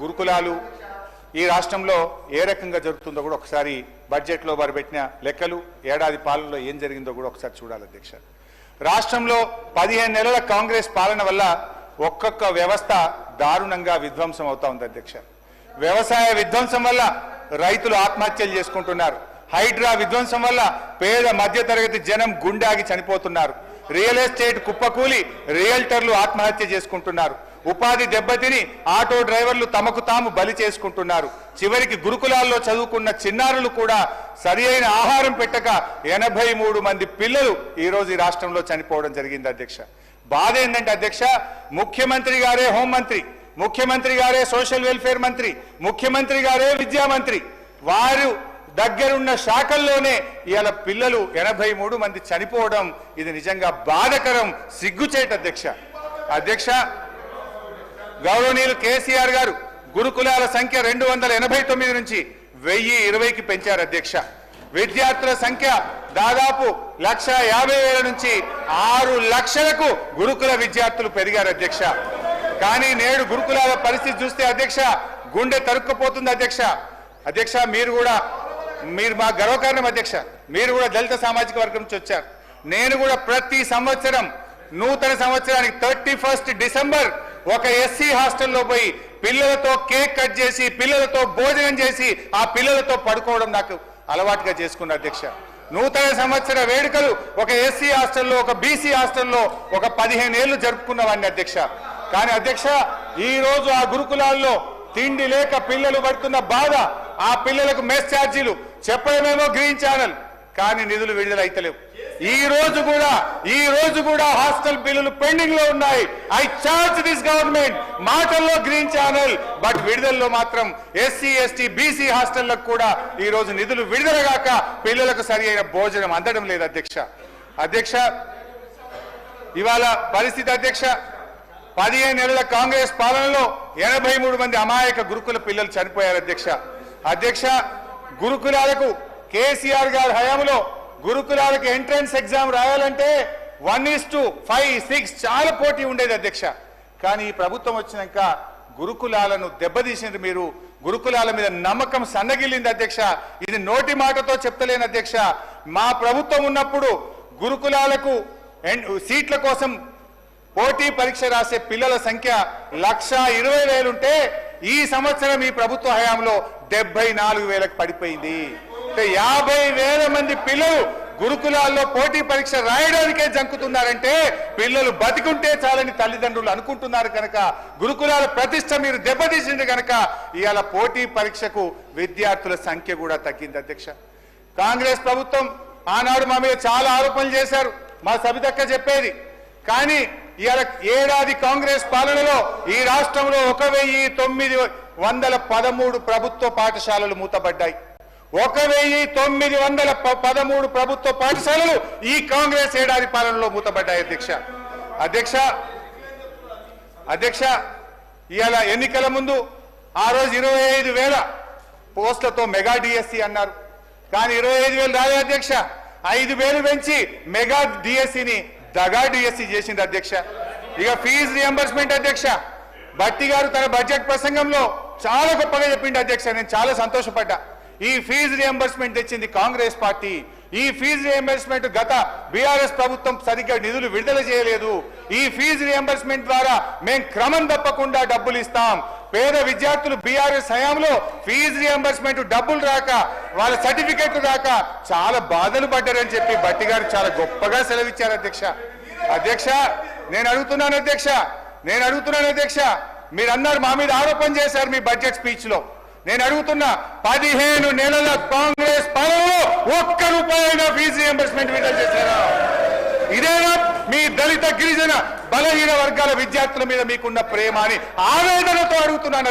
గురుకులాలు ఈ రాష్ట్రంలో ఏ రకంగా జరుగుతుందో కూడా ఒకసారి బడ్జెట్లో వారు పెట్టిన లెక్కలు ఏడాది పాలనలో ఏం జరిగిందో కూడా ఒకసారి చూడాలి అధ్యక్ష. రాష్ట్రంలో పదిహేను నెలల కాంగ్రెస్ పాలన వల్ల ఒక్కొక్క వ్యవస్థ దారుణంగా విధ్వంసం అవుతా ఉంది అధ్యక్ష. వ్యవసాయ విధ్వంసం వల్ల రైతులు ఆత్మహత్యలు చేసుకుంటున్నారు. హైడ్రా విధ్వంసం వల్ల పేద మధ్యతరగతి జనం గుండాగి చనిపోతున్నారు. రియల్ ఎస్టేట్ కుప్పకూలి రియల్టర్లు ఆత్మహత్య చేసుకుంటున్నారు. ఉపాధి దెబ్బతిని ఆటో డ్రైవర్లు తమకు తాము బలి చేసుకుంటున్నారు. చివరికి గురుకులాల్లో చదువుకున్న చిన్నారులు కూడా సరి అయిన ఆహారం పెట్టక ఎనభై మూడు మంది పిల్లలు ఈరోజు ఈ రాష్ట్రంలో చనిపోవడం జరిగింది అధ్యక్ష. బాధ ఏంటంటే అధ్యక్ష ముఖ్యమంత్రి గారే హోంమంత్రి ముఖ్యమంత్రి గారే సోషల్ వెల్ఫేర్ మంత్రి ముఖ్యమంత్రి గారే విద్యా మంత్రి. వారు దగ్గరున్న శాఖల్లోనే ఇవాళ పిల్లలు ఎనభై మూడు మంది చనిపోవడం ఇది నిజంగా బాధకరం సిగ్గుచేట అధ్యక్ష. అధ్యక్ష గౌరవనీయులు కేసీఆర్ గారు గురుకులాల సంఖ్య రెండు వందల ఎనభై తొమ్మిది నుంచి వెయ్యి ఇరవైకి పెంచారు అధ్యక్ష. విద్యార్థుల సంఖ్య దాదాపు లక్ష యాభై వేల నుంచి ఆరు లక్షలకు గురుకుల విద్యార్థులు పెరిగారు అధ్యక్ష. కానీ నేడు గురుకులాల పరిస్థితి చూస్తే అధ్యక్ష గుండె తరుక్కుపోతుంది అధ్యక్ష. అధ్యక్ష మీరు కూడా మీరు మా గర్వకారణం అధ్యక్ష. మీరు కూడా దళిత సామాజిక వర్గం నుంచి వచ్చారు. నేను కూడా ప్రతి సంవత్సరం నూతన సంవత్సరానికి థర్టీ ఫస్ట్ డిసెంబర్ ఒక ఎస్సీ హాస్టల్లో పోయి పిల్లలతో కేక్ కట్ చేసి పిల్లలతో భోజనం చేసి ఆ పిల్లలతో పడుకోవడం నాకు అలవాటుగా చేసుకున్న అధ్యక్ష. నూతన సంవత్సర వేడుకలు ఒక ఎస్సీ హాస్టల్లో ఒక బీసీ హాస్టల్లో ఒక పదిహేను ఏళ్ళు జరుపుకున్నవాడిని అధ్యక్ష. కానీ అధ్యక్ష ఈ రోజు ఆ గురుకులాల్లో తిండి లేక పిల్లలు పడుతున్న బాధ ఆ పిల్లలకు మెస్ ఛార్జీలు చెప్పడమేమో గ్రీన్ ఛానల్. కానీ నిధులు విడుదల అయితలేవు. ఈ రోజు కూడా ఈ రోజు కూడా హాస్టల్ బిల్లులు పెండింగ్లో ఉన్నాయి. I charge this government. మాటల్లో గ్రీన్ ఛానల్ బట్ విడుదలలో మాత్రం ఎస్సీ ఎస్టీ బీసీ హాస్టళ్ళకు కూడా ఈ రోజు నిధులు విడుదలగాక పిల్లలకు సరి అయిన భోజనం అందడం లేదు అధ్యక్ష. అధ్యక్ష ఇవాళ పరిస్థితి అధ్యక్ష. పదిహేను నెలల కాంగ్రెస్ పాలనలో ఎనభై మూడు మంది అమాయక గురుకుల పిల్లలు చనిపోయారు అధ్యక్ష. అధ్యక్ష గురుకులాలకు కేసీఆర్ గారి హయాంలో గురుకులాలకు ఎంట్రన్స్ ఎగ్జామ్ రాయాలంటే one is to five six చాలా పోటీ ఉండేది అధ్యక్ష. కానీ ఈ ప్రభుత్వం వచ్చినాక గురుకులాలను దెబ్బతీసింది మీరు. గురుకులాల మీద నమ్మకం సన్నగిల్లింది అధ్యక్ష. ఇది నోటి మాటతో చెప్తలేను అధ్యక్ష. మా ప్రభుత్వం ఉన్నప్పుడు గురుకులాలకు ఎన్- సీట్ల కోసం పోటీ పరీక్ష రాసే పిల్లల సంఖ్య లక్ష ఇరవై వేలుంటే ఈ సంవత్సరం ఈ ప్రభుత్వ హయాంలో డెబ్బై నాలుగు వేలకు పడిపోయింది. యాభై వేల మంది పిల్లలు గురుకులాల్లో పోటీ పరీక్ష రాయడానికే జంకుతున్నారంటే పిల్లలు బతికుంటే చాలని తల్లిదండ్రులు అనుకుంటున్నారు కనుక గురుకులాల ప్రతిష్ట మీరు దెబ్బతీసింది కనుక ఇవాళ పోటీ పరీక్షకు విద్యార్థుల సంఖ్య కూడా తగ్గింది అధ్యక్ష. కాంగ్రెస్ ప్రభుత్వం ఆనాడు మా మీద చాలా ఆరోపణలు చేశారు మా సబితక్క చెప్పేది. కానీ ఇవాళ ఏడాది కాంగ్రెస్ పాలనలో ఈ రాష్ట్రంలో ఒక వెయ్యి తొమ్మిది వందల పదమూడు ప్రభుత్వ పాఠశాలలు మూతబడ్డాయి. ఒక వెయ్యి తొమ్మిది వందల ప- పదమూడు ప్రభుత్వ పాఠశాలలు ఈ కాంగ్రెస్ ఏడాది పాలనలో మూతబడ్డాయి అధ్యక్ష. అధ్యక్ష అధ్యక్ష ఇవాళ ఎన్నికల ముందు ఆ రోజు ఇరవై ఐదు వేల పోస్టులతో మెగా డిఎస్సి అన్నారు. కానీ ఇరవై ఐదు వేలు రాలే అధ్యక్ష. ఐదు వేలు పెంచి మెగా డిఎస్సిని దగా డిఎస్సి చేసింది అధ్యక్ష. ఇక ఫీజు రియంబర్స్మెంట్ అధ్యక్ష. భట్టి గారు తన బడ్జెట్ ప్రసంగంలో చాలా గొప్పగా చెప్పిండు అధ్యక్ష. నేను చాలా సంతోషపడ్డా. ఈ ఫీజు రియంబర్స్మెంట్ తెచ్చింది కాంగ్రెస్ పార్టీ. ఈ ఫీజు రియంబర్స్మెంట్ గత బీఆర్ఎస్ ప్రభుత్వం సరిగ్గా నిధులు విడుదల చేయలేదు. ఈ ఫీజు రియంబర్స్మెంట్ ద్వారా మేం క్రమం తప్పకుండా డబ్బులు ఇస్తాం. పేద విద్యార్థులు బీఆర్ఎస్ హయాంలో ఫీజు రియంబర్స్మెంట్ డబ్బులు రాక వాళ్ళ సర్టిఫికెట్లు రాక చాలా బాధలు పడ్డారని చెప్పి బట్టి గారు చాలా గొప్పగా సెలవిచ్చారు అధ్యక్ష. అధ్యక్ష నేను అడుగుతున్నాను అధ్యక్ష నేను అడుగుతున్నాను అధ్యక్ష. మీరు అన్నారు మా మీద ఆరోపణ చేశారు మీ బడ్జెట్ స్పీచ్లో నేను అడుగుతున్నా పదిహేను నెలల కాంగ్రెస్ పాలనలో ఒక్క రూపాయైనా ఫీజు రియంబర్స్మెంట్ విడుదల చేశారా? ఇదేనా మీ దళిత గిరిజన బలహీన వర్గాల విద్యార్థుల మీద మీకున్న ప్రేమ అని ఆవేదనతో అడుగుతున్నాను